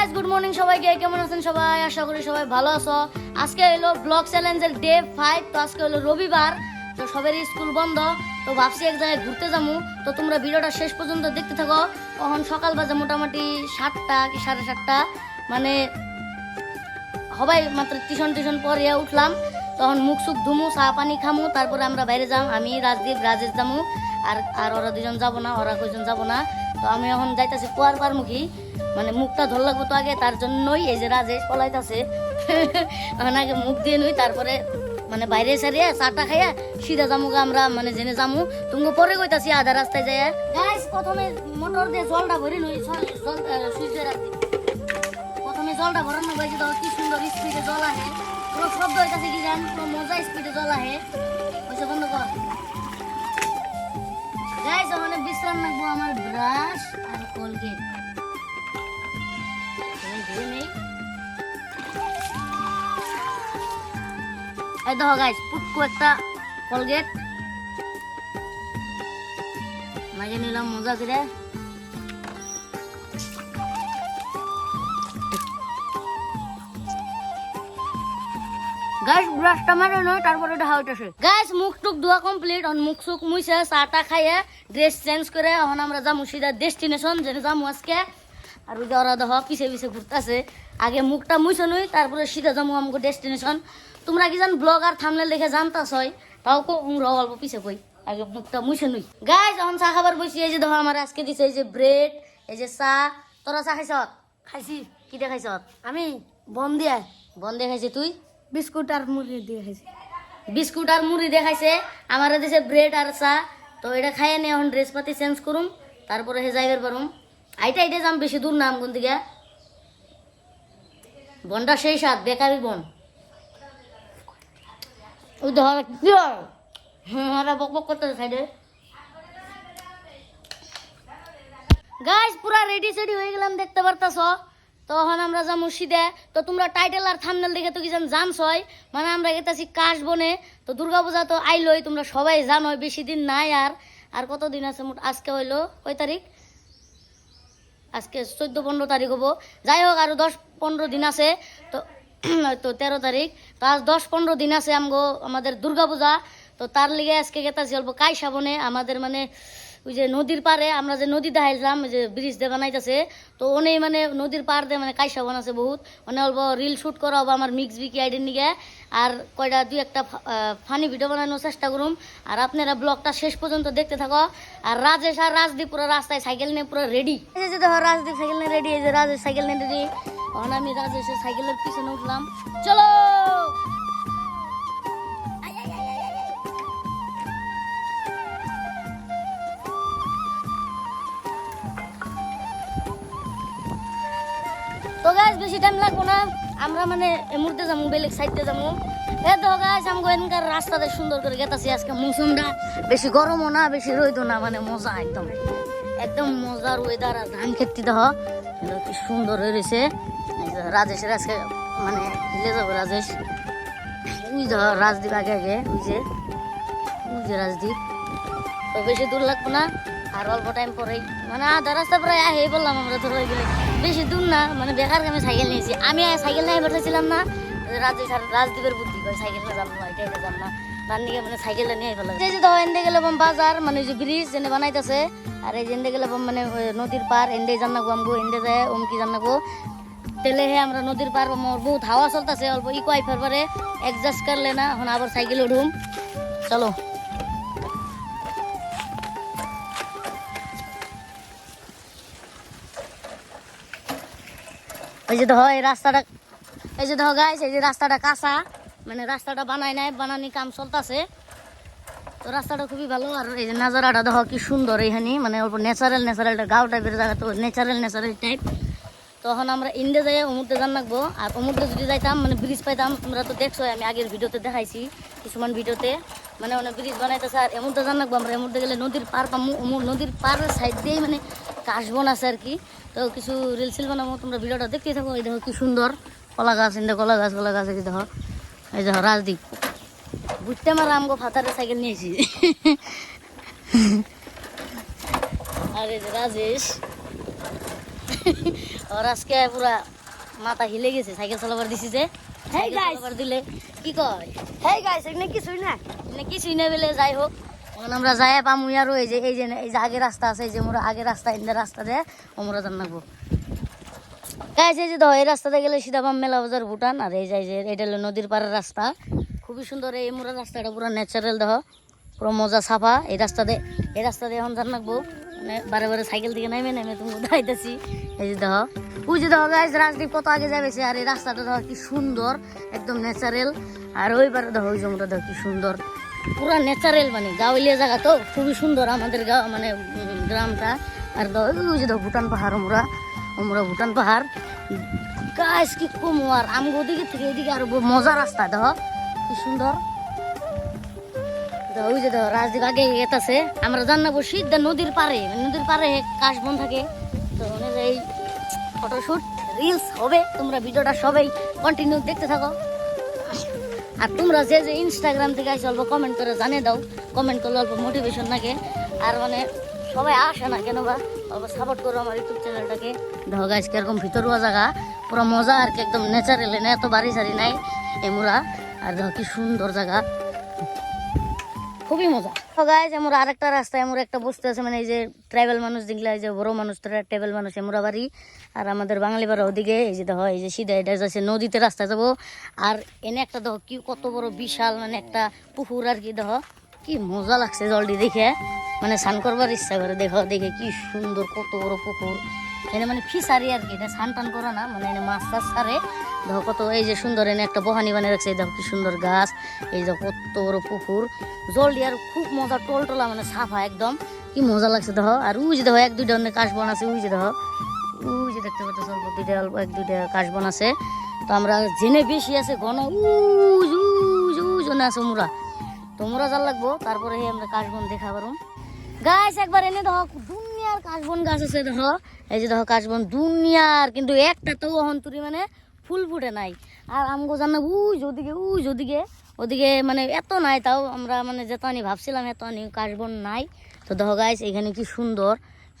Guys good morning সবাইকে। কেমন আছেন সবাই? আশা করি সবাই ভালো আছো। আজকে হলো ব্লগ চ্যালেঞ্জের ডে ফাইভ তো আজকে হলো রবিবার, তো সবারই স্কুল বন্ধ। তো ভাবছি এক জায়গায় ঘুরতে যাব। তো তোমরা ভিডিওটা শেষ পর্যন্ত দেখতে থাকো। তখন সকাল বাজে মোটামুটি সাতটা কি সাড়ে সাতটা। মানে সবাই মাত্র টিউশন টিউশন পরে উঠলাম। তখন মুখ সুখ ধুমু, চা পানি খামু, তারপরে আমরা বাইরে যাম। আমি, রাজদীপ, রাজেশ যামু। আর আর ওরা দুজন যাব না, ওরা কয়জন যাব না। তো আমি এখন যাইতাছি কুয়ার পার মুখী মানে মুখটা ধর লাগবো তো আগে, তার জন্যই এই যে রাজেশ পলাইতাছে। এখন আগে মুখ দিয়ে নই, তারপরে মানে বাইরে সারিয়া চাটা খাইয়া সিধা যামু আমরা মানে জেনে যামু তুমি পরে কইতাছি আধা রাস্তায় যাইয়া, গাইস, প্রথমে মোটর দিয়ে জলটা ভরে নই সুইচ প্রথমে জলটা ভরানো হয়েছে তো কি সুন্দর স্পিডে জল আহে। পুরো শব্দ হইতাছে কি জান, পুরো মজা স্পিডে জল আহে। হয়েছে বন্ধ কর গাইস, ওখানে বিশ্রাম রাখব আমার ব্রাশ। এই দেখো গাইস পুটকু একটা কোলগেট মাঝে নিলাম মজা করে গাইস ব্রাশটা মারে নয় তারপরে এটা হাউটেছে গাইস মুখ টুক ধোয়া কমপ্লিট অন মুখ সুখ মুইছে চাটা খাইয়ে ড্রেস চেঞ্জ করে, এখন আমরা যাব সিধা ডেস্টিনেশন যেটা যাব আজকে। আর ওই যে ওরা দেখ, পিছে পিছে ঘুরতেছে। আগে মুখটা মুইছে নই, তারপরে সিধা যাব আমাকে ডেস্টিনেশন তোমরা কি জান ব্লগ আর থামলে দেখে জানতাছ হয়? তাও কো উমরা অল্প পিছে কই। আগে মুখটা মুছে নই। গাইস এখন চা খাবার বসি এই যে দেখো আমার আজকে দিছে এই যে ব্রেড এই যে চা। তোরা চা খাইছ? খাইছি। কি দেখাইছ আমি বন দিয়া। বন দেখাইছি তুই? বিস্কুট আর মুড়ি দিয়ে খাইছি। বিস্কুট আর মুড়ি দেখাইছে আমার দিছে ব্রেড আর চা। তো এটা খাইয়ে নিয়ে এখন ড্রেস পাতি চেঞ্জ করুম তারপরে হে যাইবার পারুম আইটা আইটা যাম বেশি দূর নাম কোন দিকে। বনটা সেই সাত বেকারি বন। কি হয় হ্যাঁ পুরা রেডি সেডি হয়ে গেলাম, দেখতে পারতাছ? তখন আমরা যা মুর্শিদে তো তোমরা টাইটেল আর থামনেল দেখে তো কি জান জানছই? মানে আমরা গেতাছি কাশ বনে। তো দুর্গাপূজা তো আইলই, তোমরা সবাই জানোই, বেশি দিন নাই আর। আর কত দিন আছে মোট? আজকে হইল, কয় তারিখ? আজকে চোদ্দ, পনেরো তারিখ হব। যাই হোক, আরও দশ, পনেরো দিন আছে। তো তো তেরো তারিখ। তো আজ দশ পনেরো দিন আছে আমগো আমাদের দুর্গাপূজা। তো তার লিগে আজকে গেতাছি অল্প কাই সাবনে। আমাদের মানে ওই যে নদীর পারে আমরা যে নদী দেখাইছিলাম ওই যে ব্রিজ দিয়ে বানাইতেছে, তো অনেক মানে নদীর পার দিয়ে মানে কাইসা বন আছে বহুত। মানে অল্প রিল শুট করা হবে আমার মিক্স বিকি আইডির নিগে। আর কয়টা, দুই একটা ফানি ভিডিও বানানোর চেষ্টা করুম। আর আপনারা ব্লগটা শেষ পর্যন্ত দেখতে থাকো। আর রাজেশ আর রাজদীপ পুরো রাস্তায় সাইকেল নিয়ে পুরো রেডি যে দেখো রাজদীপ সাইকেল নিয়ে রেডি এই যে রাজেশ সাইকেল নিয়ে রেডি আমি রাজেশের সাইকেলের পিছনে উঠলাম। চলো! গাছ বেশি টাইম লাগবো না। আমরা মানে মুহূর্তে যাব বেলেগ সাইডে যাব এ তো গাছ আমি এখানকার রাস্তাতে সুন্দর করে গেতাছি আজকে মৌসুমটা। বেশি গরমও না, বেশি রোদও না মানে মজা একদম। একদম মজার ওয়েদার আর ধান খেতে দেহ কি সুন্দর হয়ে রয়েছে। রাজেশের আজকে মানে হিলে যাব রাজেশ। ওই ধর রাজদীপ আগে আগে, ওই যে ওই যে রাজদীপ। তো বেশি দূর লাগবো না, আর অল্প টাইম পরেই। মানে আধা রাস্তা প্রায় আহে বললাম আমরা ধরে গেলে বেশি দূর না মানে বেকার আমি সাইকেল নিয়েছি। আমি সাইকেল নিয়ে বেঠাইছিলাম না আর রাজদীপের বুদ্ধি করে সাইকেল নিয়ে যাব না এটা যাম না তার নিয়ে মানে সাইকেলে নিয়ে ফেলাম এই যে ধর এনদে গেলে বাজার মানে যে ব্রিজ এনে বানাইতেছে, আর এই এনদে গেলে মানে নদীর পার এনদে জান্নাগো আমগো এনদে যায় অমকি জান্নাগো তেলে হে আমরা নদীর পার মোর বহুত হাওয়া চলতেছে, অল্প ইকো আইফার পারে অ্যাডজাস্ট করলে না, এখন আবার সাইকেল উঠুম চলো। এই যে দেখো এই রাস্তাটা, এই যে ধর গাইস এই যে রাস্তাটা কাঁচা মানে রাস্তাটা বানাই নাই, বানানি কাম চলতেছে। তো রাস্তাটা খুবই ভালো, আর এই যে নাজারাটা দেখো কি সুন্দর এইখানে মানে অল্প ন্যাচারাল ন্যাচারাল গাঁও টাইপের জায়গা তো ন্যাচারাল ন্যাচারাল টাইপ তখন আমরা ইন্ডে যাই অমুদ্রে জান রাখব আর অমুদ্রে যদি যাইতাম মানে ব্রিজ পাইতাম, তোমরা তো দেখছ আমি আগের ভিডিওতে দেখাইছি, কিছুমান ভিডিওতে। মানে অনেক ব্রিজ বানাইতেছে, আর এমুদ্রে জান রাখব আমরা এমুদ্রে গেলে নদীর পার পামু নদীর পাড়ের সাইড দিয়েই মানে কাশবন আছে আর কি। তো কিছু রিল সিল বানাবো তোমরা ভিডিওটা দেখতেই থাকো। এই দেখো কি সুন্দর কলা গাছ ইন্দে কলা গাছ কলা গাছ এই দেখো এই দেখো রাজদীপ। বুঝতে আমার আমগো ফাতারে সাইকেল নিয়েছি। আর এই যে রাজেশ। আর আজকে পুরা মাথা হিলে গেছে সাইকেল চালাবার দিছি যে. দিলে কি কয়? হেই গাইস এখানে কিছুই না। মানে কিছুই না বেলে যাই হোক। আমরা যাই পামু আরও এই যে এই যে এই যে আগে রাস্তা আছে, এই যে মোরা আগে রাস্তা, ইন্দা রাস্তা দিয়ে আমরা জানাব গাইস, এই যে দেখো, এই রাস্তাতে গেলে সিধা পাম মেলা বাজার, ভুটান, আর এই যে যে, এটা হলো নদীর পাড়ের রাস্তা। খুবই সুন্দর এই মোরা রাস্তাটা পুরো ন্যাচারাল দেখো। পুরো মজা সাফা এই রাস্তাতে এই রাস্তা দিয়ে এখন জানাব মানে বারে বারে সাইকেল থেকে নামে নামে তুমি দাইতেছি এই যে দেখো, ওই যে দেখো, গাইস, রাজদীপ কত আগে যাবেছে আর এই রাস্তাটা দেখো কি সুন্দর, একদম ন্যাচারাল আর ওইবারে দেখো, ওই জমিটা দেখো কি সুন্দর। পুরা ন্যাচারাল মানে গাঁওয়ালিয়া জায়গা তো খুবই সুন্দর আমাদের গাঁও মানে গ্রামটা। আর ওই ভুটান পাহাড় আমরা আমরা ভুটান পাহাড় গাছ কি কম আর, আমগো ওদিকে থেকে এদিকে আর মজা রাস্তা দেখো কি সুন্দর। ওই যে দেখো রাজদীপ আগে গেতাছে আমরা জানাব সিদ্ধা নদীর পারে নদীর পারে কাশ বন থাকে। তো এই ফটোশুট রিলস হবে। তোমরা ভিডিওটা সবাই কন্টিনিউ দেখতে থাকো। আর তোমরা যে যে ইনস্টাগ্রাম থেকে আসে অল্প কমেন্ট করে জানে দাও। কমেন্ট করলে অল্প মোটিভেশন লাগে। আর মানে সবাই আসে না কেন বা? অল্প সাপোর্ট করো আমার ইউটিউব চ্যানেলটাকে দেখো গাছ কীরকম ভিতরুয়া জায়গা। পুরো মজা আর কি, একদম ন্যাচারাল না এত বাড়ি সারি নাই এমুরা আর দেখো কি সুন্দর জায়গা। খুবই মজা। গাইজ আমরা আরেকটা রাস্তায় আমরা একটা বসতে আছে মানে এই যে ট্রাইবেল মানুষ দেখলে এই যে বড় মানুষ ট্রাইবেল মানুষ, এমরা বাড়ি আর আমাদের বাঙালি বাড়ি ওদিকে, এই যে দেখো, এই যে সিধা, এটা যাচ্ছে নদীতে রাস্তা যাব। আর এনে একটা দেখো, কি কত বড় বিশাল মানে একটা পুকুর আর কি, দেখো। কি মজা লাগছে জলটি দেখে। মানে স্নান করবার ইচ্ছা করে, দেখো, দেখে কি সুন্দর, কত বড় পুকুর। এনে মানে ফিসারি আর কি, এটা স্নান টান করে না মানে এনে মাছ টাছ ছাড়ে। দেখো কত, এই যে সুন্দর এনে একটা বহানি বানিয়ে রাখছে, এই দেখো কি সুন্দর গাছ, এই দেখো কত বড় পুকুর। জল দিয়ে আর খুব মজা, টলটলা মানে সাফা একদম। কি মজা লাগছে দেখো। আর উই যে দেখো, এক দুইটা কাশ বন আছে উই যে দেখো। উই যে দেখতে পাচ্ছ, অল্প দুইটা, অল্প এক দুইটা কাশ বন আছে তো আমরা জেনে বেশি আছে, ঘন উজ উজ উজ আছে মুরা তো মুরা যার লাগবো, তারপরে আমরা কাশ বন দেখা পারুম গাছ একবার এনে দেখো, দুনিয়ার কাশবন গাছ আছে দেখো। এই যে দেখো, কাশবন দুনিয়ার, কিন্তু একটা তো অহন্তরি মানে ফুল ফুটে নাই। আর আমগো জানা, উই ওদিকে উই ওদিকে ওদিকে মানে এত নাই তাও আমরা মানে যেত আনি ভাবছিলাম এত আনি কাশবন নাই। তো দেখো গাছ এখানে কি সুন্দর।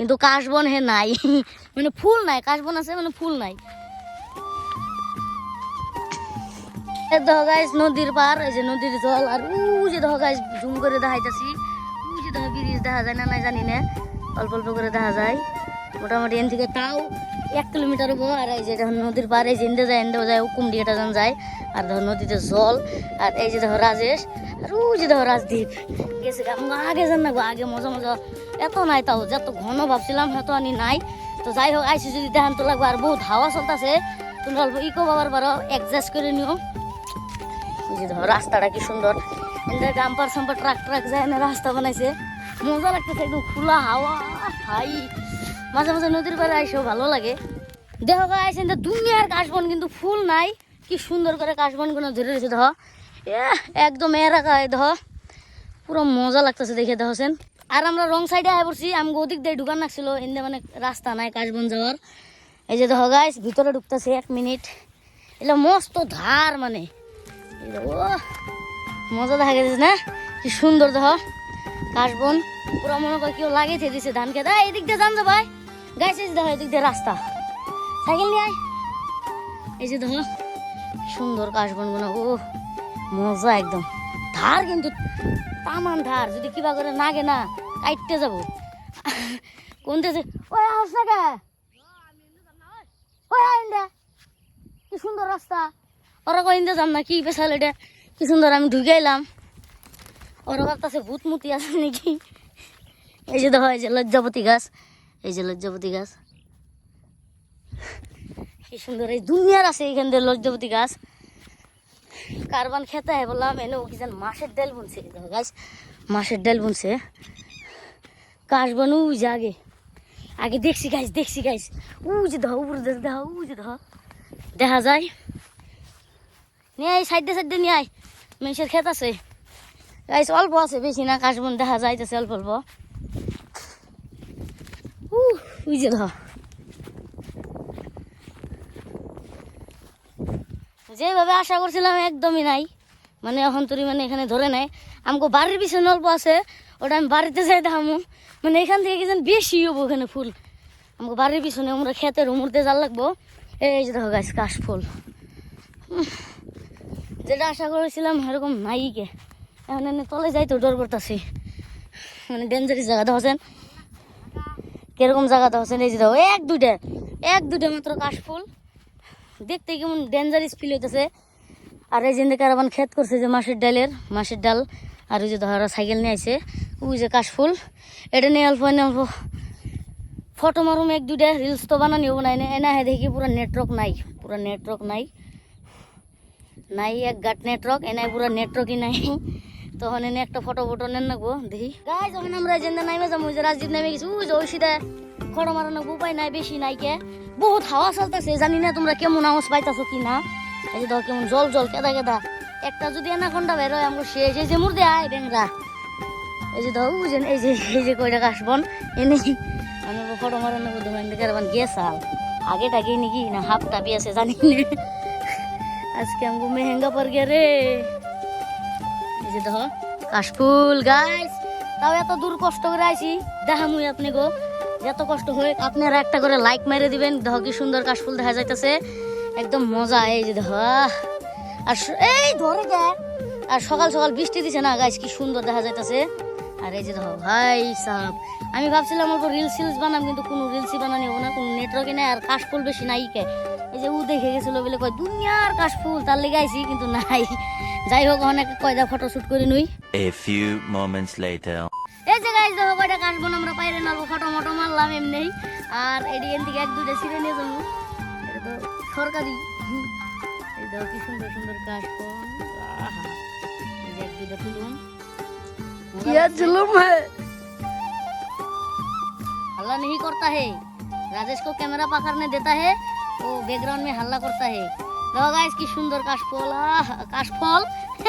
কিন্তু কাশবন হে নাই। মানে ফুল নাই, কাশবন আছে মানে ফুল নাই। দেখো গাইস নদীর পার এই যে নদীর জল, আর উ যে গাইস জুম করে দেখাইতাছি। উ যে ব্রিজ দেখা যায় না, নাই জানি না। অল্প অল্প করে দেখা যায়। মোটামুটি এন থেকে তাও এক কিলোমিটার হব আর এই যে দেখো নদীর পার এই যে এনদে যায় এনদে যায় কুমডি এটা যান যায় আর দেখো নদীতে জল আর এই যে দেখো রাজেশ আর উ যে দেখো রাজদীপ। গেছে। আগে যান না গো, আগে মজা মজা। এত নাই তাও যত ঘন ভাবছিলাম এত আনি নাই। তো যাই হোক আইসি যদি দেখান তো লাগবে আর বহুত হাওয়া চলতেছে। তোমরা অল্প ইকো বাবার বারো অ্যাডজাস্ট করে নিও। যে ধর রাস্তাটা কি সুন্দর। এদের ডাম্পার সাম্পার ট্রাক ট্রাক যায় না রাস্তা বানাইছে। মজা লাগতেছে একদম খোলা হাওয়া হাই। মাঝে মাঝে নদীর পাড়ে আইসেও ভালো লাগে। দেখো গাইছে দুনিয়ার কাশবন, কিন্তু ফুল নাই। কি সুন্দর করে কাশবনগুলো ধরে রয়েছে, দেখ। একদম এরাকায় দেখ। পুরো মজা লাগতেছে দেখে দেখছেন আর আমরা রং সাইডে আয় পড়ছি আমি ওদিক দিয়ে ঢুকান রাখছিল এনে মানে রাস্তা নাই কাশবন যাওয়ার। এই যে দেখো গাইস ভিতরে ঢুকতেছে এক মিনিট। এটা মস্ত ধার মানে। ও মজা দেখা গেছে, না? কি সুন্দর, দেখো। কাশবন, পুরো মনে করে কেউ লাগিয়ে দিছে ধান খেতে এই দিক দিয়ে যান যা ভাই। গাইছে দেখো এদিক দিয়ে রাস্তা। সাইকেল নিয়ে আয়। এই যে দেখো, সুন্দর কাশবনগুলো ও, মজা একদম। ধার কিন্তু তামান ধার, যদি কিবা করে নাগে না, কাইটতে যাব। কোনতে যে ওই আস না কে? ওই আইন দে। কি সুন্দর রাস্তা। ওরা কইন্দে যাম না, কি পেশাল এটা। কি সুন্দর, আমি ঢুকে এলাম। ওরা ভাবতেছে ভূত আছে নাকি? এই যে দেখো, এই যে লজ্জাপতি গাছ। এই যে লজ্জাপতি গাছ। কি সুন্দর এই দুনিয়ার আছে এখান দিয়ে লজ্জাপতি গাছ। কারবান খেতে হয় বললাম, এনে কি যেন মাছের ডাল বুনছে। গাছ, মাছের ডাল বুনছে। কাশ বানু যে আগে আগে দেখছি গাছ দেখছি গাছ। উ যে দেখো, উপরে দেখো দেখো উ যে দেখো। যায়। নিয়ে আয়, সাইডে সাইডে নিয়ে আয়। মানুষের ক্ষেত আছে। গাছ অল্প আছে, বেশি না কাশবন দেখা যাইতেছে অল্প অল্প। ওই যে ধর যেভাবে আশা করছিলাম একদমই নাই। মানে এখন তোর মানে এখানে ধরে নাই। আমাকে বাড়ির পিছনে অল্প আছে, ওটা আমি বাড়িতে যাই দেখামু। মানে এখান থেকে কি যেন বেশি হব এখানে ফুল। আমাকে বাড়ির পিছনে আমরা খেতের উমুরতে জাল লাগবো। এই যে দেখো গাছ কাশফুল ফুল। যেটা আশা করেছিলাম এরকম নাই কে এখন এনে তলে যাই তো, ডর করতেছি। মানে ডেঞ্জারিস জায়গা, দেখছেন? কীরকম জায়গা দেখছেন এই যে দেখো, এক, দুইটা এক, দুইটা মাত্র কাশফুল দেখতে কেমন ডেঞ্জারিস ফিল হইতেছে। আর এই যে কারাবান ক্ষেত করছে যে মাসের ডালের, মাসের ডাল, আর ওই যে ধরা সাইকেল নিয়ে আইছে। ওই যে কাশফুল এটা নিয়ে অল্প, এনে অল্প ফটো মারুম, এক, দুইটা রিলস তো বানানিও বানাই না। এনা হে দেখি পুরো নেটওয়ার্ক নাই, পুরো নেটওয়ার্ক নাই। নাই এক গাট নেটওয়ার্ক এনাই পুরো নেটওয়ার্কই নাই। তখন এনে একটা ফটো ফটো নেন নাকবো দেখি। গাই যখন আমরা এজেন্ডা নাইমে যাব, যে রাজদীপ নামে গেছি যে ওই সিধা ফটো মারানো উপায় নাই, বেশি নাই কে। বহুত হাওয়া চলতেছে, জানি না তোমরা কেমন আওয়াজ পাইতাছো কি না এই যে দেখো কেমন জল জল, কেদা কেদা। একটা যদি এনাকন্ডা বের হয় আমরা শেষ, এই যে মুর্দে, আয় ডেংরা এই যে দেখো, বুঝেন, এই যে এই যে কয়টা কাশবন এনে মানে ফটো মারানো বুদ্ধ মানে গেছাল আগে টাকি নাকি না, হাফ টাপি আছে, জানি না। আজকে আমাকে মেহেঙ্গা পর গে রে। যে দেখো, কাশফুল গাইস তাও এত দূর কষ্ট করে আইছি। দেখামুই আপনি গো, এত কষ্ট হয়ে আপনারা একটা করে লাইক মেরে দিবেন। দেখো কি সুন্দর কাশফুল দেখা যাইতেছে। একদম মজা, এই যে দেখো আর এই ধরে গে, আর সকাল সকাল বৃষ্টি দিছে না গাইস কি সুন্দর দেখা যাইতেছে। আর এই যে দেখো, ভাই সাহেব, আমি ভাবছিলাম অল্প রিলস সিলস বানাম, কিন্তু কোনো রিলসই বানানি হব না, কোনো নেটওয়ার্কে নাই, আর কাশফুল বেশি নাই কে। এই যে উ দেখে গেছিল বলে কয়, দুনিয়ার কাশফুল, তার লেগে আইছি, কিন্তু নাই। যাই হোক অনেক কয়দা ফটো শুট করে nuই A few moments later. এই যে গাইজ দেখো কয়টা কাশবন আমরা পাইরে নালবো ফটো মটো মারলাম এমনি আর এডি এন থেকে এক দুইটা ছিঁড়ে নিয়ে যাবো এটা তো সরকারি হুম। এই দেখো কি সুন্দর সুন্দর কাশবন আহা। এই যে এক দুইটা তুলুন जुलूम है हल्ला नहीं करता है राजेश को कैमरा पकड़ने देता है वो बैकग्राउंड में हल्ला करता है দেখো গাইস কি সুন্দর কাশফল কাশফল?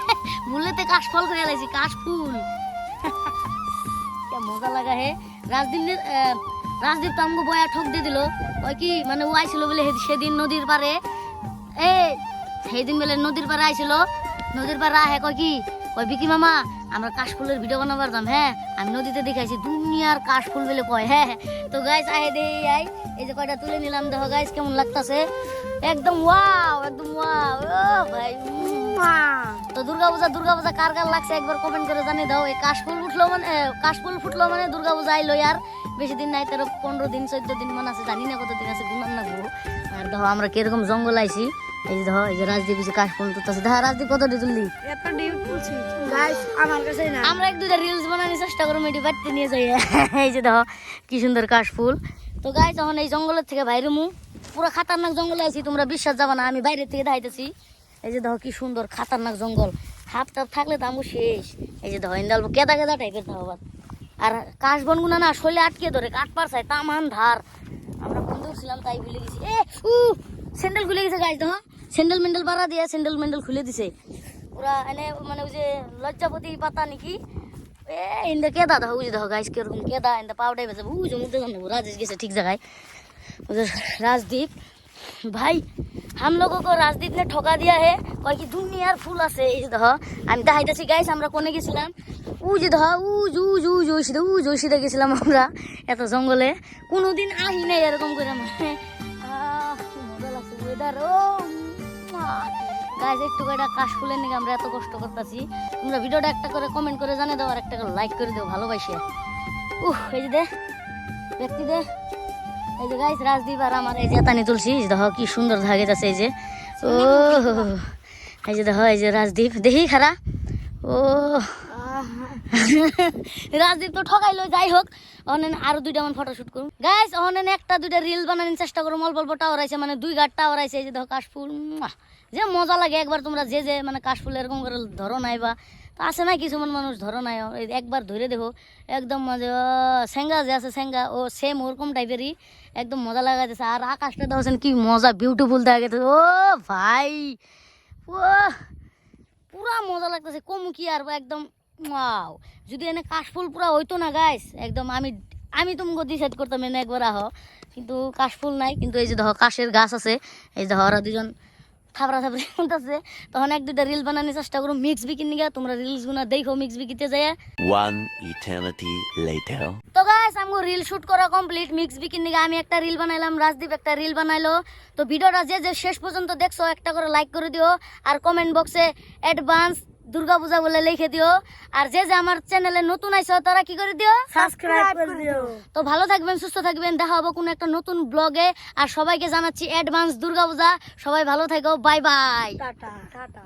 বললেতে কাশফল করে লাইছি কাশফুল। মজা লাগা হে। রাজদীপ রাজদীপ তো আমাকে বয়া ঠক দিয়ে দিল। ওই কি মানে ও আইছিল বলে সেদিন নদীর পারে এ সেদিন বলে নদীর পারে আইছিল। নদীর পারে আহে কয় কি? কয় বিকি মামা আমরা কাশফুলের ভিডিও বানাবার যাম হ্যাঁ আমি নদীতে দেখাইছি, দুনিয়ার কাশফুল বলে কয় হ্যাঁ। তো গাইস আহে দে আই, এই যে কয়টা তুলে নিলাম, দেখো গাইস কেমন লাগতাছে একদম ওয়াও একদম ওয়াও ও ভাই। তো দুর্গা পূজা দুর্গা পূজা কার কার লাগছে একবার কমেন্ট করে জানিয়ে দাও এই কাশফুল উঠল মানে কাশফুল ফুটলো মানে দুর্গা পূজা আইলো আর বেশি দিন নাই, তেরো, পনেরো দিন, চোদ্দ দিন মান আছে, জানি না কতদিন আছে গুণান না। আর দেখো আমরা কীরকম জঙ্গল আইছি এই যে দেখো এই যে রাজদীপ যে কাশফুল তুলতেছে দেখো রাজদীপ কত দিয়ে তুললি? এত ডিপ বলছি গাইস আমার কাছে না। আমরা এক দুইটা রিলস বানানোর চেষ্টা করব এটি বাড়তে নিয়ে যাই। এই যে দেখো কি সুন্দর কাশফুল তো গাই যখন এই জঙ্গলের থেকে বাইরে মু। পুরো খাতারনাক জঙ্গলে আইছি তোমরা বিশ্বাস যাবে না আমি বাইরে থেকে দেখাইতেছি। এই যে দেখো কি সুন্দর খাতারনাক জঙ্গল। হাফ টাপ থাকলে তো আমু শেষ। এই যে দেখো ইন্দাল কেদা কেদা টাইপের বাদ। আর কাশ বনগুনা না শৈলে আটকে ধরে কাঠ পারছায় তামান ধার আমরা বন্ধু ছিলাম তাই ভুলে গেছি। এ উ স্যান্ডেল খুলে গেছে গাছ দেখো স্যান্ডেল মেন্ডেল বাড়া দিয়ে স্যান্ডেল মেন্ডেল খুলে দিছে পুরা এনে মানে ওই যে লজ্জাপতি পাতা নাকি এ ইন্দা কেদা দেখো বুঝে দেখো গাইস কিরকম কেদা ইন্দা পাউডাই বেজে বুঝে মুখে জানবো राजेश গেছে ঠিক জায়গায় उधर राजदीप भाई हम लोगों को राजदीप ने ठोका दिया है কয় কি দুনিয়ার ফুল আছে এই যে দেখো আমি দেখাইতেছি গাইস আমরা কোনে গেছিলাম উ যে দেখো উজ উজ উজ ওই সিধা উজ ওই সিধা গেছিলাম আমরা এত জঙ্গলে কোনোদিন আহি নাই এরকম করে মানে আহ, কি মজা লাগছে ওয়েদার ও গাইস একটু কয়টা কাশ ফুলের নিকে? আমরা এত কষ্ট করতেছি। তোমরা ভিডিওটা একটা করে কমেন্ট করে জানিয়ে দাও আর একটা করে লাইক করে দাও ভালোবাসে। উহ এই যে দে। ব্যক্তি দে। এই যে গাইস রাজদীপ আর আমার এই যে তানি তুলছি দেখো কি সুন্দর ধাগে যাচ্ছে এই যে। ও এই যে দেখো এই যে রাজদীপ। দেখি খারা। ও রাজদীপ তো ঠকাইলো, যাই হোক। অনেন আরও দুইটা ফটো শুট করুন। গাইস অনেন একটা, দুইটা রিল বানানোর চেষ্টা করুন। অল্প অল্প টাওয়ার আছে মানে দুই ঘাট টাওয়ার আছে, এই যে দেখো কাশফুল। যে মজা লাগে একবার তোমরা যে যে মানে কাশফুল এরকম করে ধরো নাই বা আছে না কিছুমান মানুষ ধরো নাই। একবার ধরে দেখো, একদম মাঝে সেঙ্গা যে আছে সেঙ্গা ও সেম ওরকম টাইপেরই একদম মজা লাগাইতেছে। আর আকাশটা দেখছেন কি মজা বিউটিফুল দেখা গেছে ও ভাই ও পুরা মজা লাগতেছে। কম কি আর একদম ওয়াও যদি এনে কাশফুল পুরা হইতো না গাইস একদম আমি আমি তোমাকে ডিসাইড করতাম এনে একবার আহ। কিন্তু কাশফুল নাই কিন্তু এই যে দেখো কাশের গাছ আছে এই যে ওরা দুজন থাবরা থাবরি আছে তখন এক দুইটা রিল বানানোর চেষ্টা করো মিক্স বিকির নিগে তোমরা রিলস গুনা দেখো মিক্স বিকিতে যায় One eternity later. তো গাইস আমগো রিল শুট করা কমপ্লিট মিক্স বিকির নিগে আমি একটা রিল বানাইলাম রাজদীপ একটা রিল বানাইলো। তো ভিডিওটা যে যে শেষ পর্যন্ত দেখছ একটা করে লাইক করে দিও আর কমেন্ট বক্সে অ্যাডভান্স দুর্গা পূজা বলে লিখে দিও। আর যে যে আমার চ্যানেলে নতুন আইছো তারা কি করে দিও? সাবস্ক্রাইব করে দিও। তো ভালো থাকবেন সুস্থ থাকবেন। দেখা হবে কোনো একটা নতুন ব্লগে আর সবাইকে জানাচ্ছি অ্যাডভান্স দুর্গা পূজা। সবাই ভালো থাকো। Bye bye tata. টাটা।